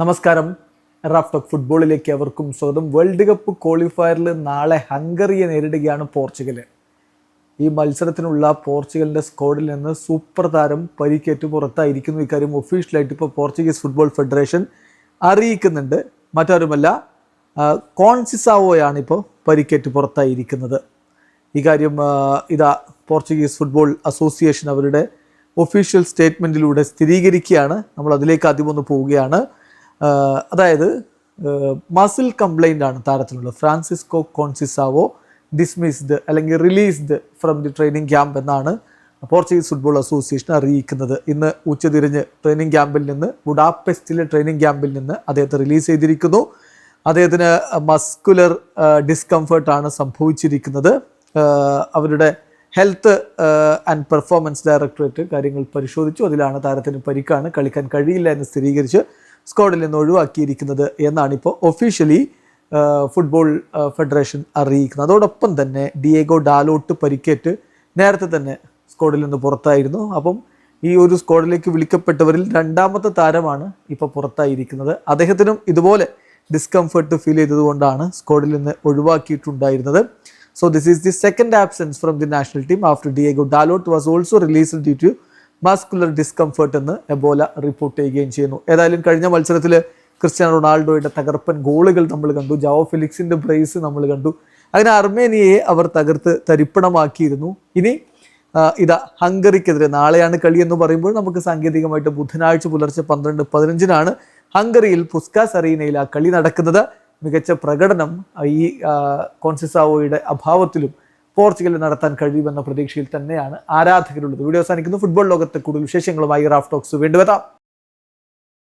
നമസ്കാരം. റാഫ്റ്റോക്ക് ഫുട്ബോളിലേക്ക് അവർക്കും സ്വാഗതം. വേൾഡ് കപ്പ് ക്വാളിഫയറിൽ നാളെ ഹംഗറിയെ നേരിടുകയാണ് പോർച്ചുഗൽ ഈ മത്സരത്തിനുള്ള പോർച്ചുഗലിന്റെ സ്ക്വാഡിൽ നിന്ന് സൂപ്പർ താരം പരിക്കേറ്റ് പുറത്തായിരിക്കുന്നു. ഇക്കാര്യം ഒഫീഷ്യലായിട്ട് ഇപ്പോൾ പോർച്ചുഗീസ് ഫുട്ബോൾ ഫെഡറേഷൻ അറിയിക്കുന്നുണ്ട്. മറ്റാരുമല്ല കോൺസിസാവോയാണ് ഇപ്പോൾ പരിക്കേറ്റ് പുറത്തായിരിക്കുന്നത്. ഇക്കാര്യം ഇതാ പോർച്ചുഗീസ് ഫുട്ബോൾ അസോസിയേഷൻ അവരുടെ ഒഫീഷ്യൽ സ്റ്റേറ്റ്മെന്റിലൂടെ സ്ഥിരീകരിക്കുകയാണ്. നമ്മൾ അതിലേക്ക് ആദ്യം ഒന്ന് പോവുകയാണ്. അതായത് മസിൽ കംപ്ലൈന്റ് ആണ് താരത്തിനുള്ളത്. ഫ്രാൻസിസ്കോ കോൺസിസാവോ ഡിസ്മിസ്ഡ് അല്ലെങ്കിൽ released from the training camp എന്നാണ് പോർച്ചുഗീസ് ഫുട്ബോൾ അസോസിയേഷൻ അറിയിക്കുന്നത്. ഇന്ന് ഉച്ചതിരിഞ്ഞ് ട്രെയിനിങ് ക്യാമ്പിൽ നിന്ന് ബുഡാപെസ്റ്റിലെ ട്രെയിനിങ് ക്യാമ്പിൽ നിന്ന് അദ്ദേഹത്തെ റിലീസ് ചെയ്തിരിക്കുന്നു. അദ്ദേഹത്തിന് മസ്കുലർ ഡിസ്കംഫർട്ട് ആണ് സംഭവിച്ചിരിക്കുന്നത്. അവരുടെ ഹെൽത്ത് ആൻഡ് പെർഫോമൻസ് ഡയറക്ടറേറ്റ് കാര്യങ്ങൾ പരിശോധിച്ചു. അതിലാണ് താരത്തിന് പരിക്കാണ് കളിക്കാൻ കഴിയില്ല എന്ന് സ്ഥിരീകരിച്ച് സ്ക്വാഡിൽ നിന്ന് ഒഴിവാക്കിയിരിക്കുന്നത് എന്നാണ് ഇപ്പോൾ ഒഫീഷ്യലി ഫുട്ബോൾ ഫെഡറേഷൻ അറിയിക്കുന്നത്. അതോടൊപ്പം തന്നെ ഡിയേഗോ ഡാലോട്ട് പരിക്കേറ്റ് നേരത്തെ തന്നെ സ്ക്വാഡിൽ നിന്ന് പുറത്തായിരുന്നു. അപ്പം ഈ ഒരു സ്ക്വാഡിലേക്ക് വിളിക്കപ്പെട്ടവരിൽ രണ്ടാമത്തെ താരമാണ് ഇപ്പോൾ പുറത്തായിരിക്കുന്നത്. അദ്ദേഹത്തിനും ഇതുപോലെ ഡിസ്കംഫർട്ട് ഫീൽ ചെയ്തതുകൊണ്ടാണ് സ്ക്വാഡിൽ നിന്ന് ഒഴിവാക്കിയിട്ടുണ്ടായിരുന്നത്. So this is the second absence from the national team after Diogo Dalot was also released due to muscular discomfort എന്ന് എബോല റിപ്പോർട്ട് ചെയ്യുകയും ചെയ്യുന്നു. ഏതായാലും കഴിഞ്ഞ മത്സരത്തിൽ ക്രിസ്ത്യാനോ റൊണാൾഡോയുടെ തകർപ്പൻ ഗോളുകൾ നമ്മൾ കണ്ടു. ജാവോ ഫിലിക്സിന്റെ ബ്രേസ് നമ്മൾ കണ്ടു. അങ്ങനെ അർമേനിയയെ അവർ തകർത്ത് തരിപ്പണമാക്കിയിരുന്നു. ഇനി ഇതാ ഹംഗറിക്കെതിരെ നാളെയാണ് കളി എന്ന് പറയുമ്പോൾ നമുക്ക് സാങ്കേതികമായിട്ട് ബുധനാഴ്ച പുലർച്ചെ പന്ത്രണ്ട് പതിനഞ്ചിനാണ് ഹംഗറിയിൽ പുസ്കാസ് അറീനയിൽ ആ കളി നടക്കുന്നത്. മികച്ച പ്രകടനം ഈ കോൺസിസാവോയുടെ അഭാവത്തിലും പോർച്ചുഗലിൽ നടത്താൻ കഴിയുമെന്ന പ്രതീക്ഷയിൽ തന്നെയാണ് ആരാധകരുള്ളത്. വീഡിയോ അവസാനിക്കുന്നു. ഫുട്ബോൾ ലോകത്തെ കൂടുതൽ വിശേഷങ്ങളുമായി റാഫ് ടോക്സ് വീണ്ടും എത്താം.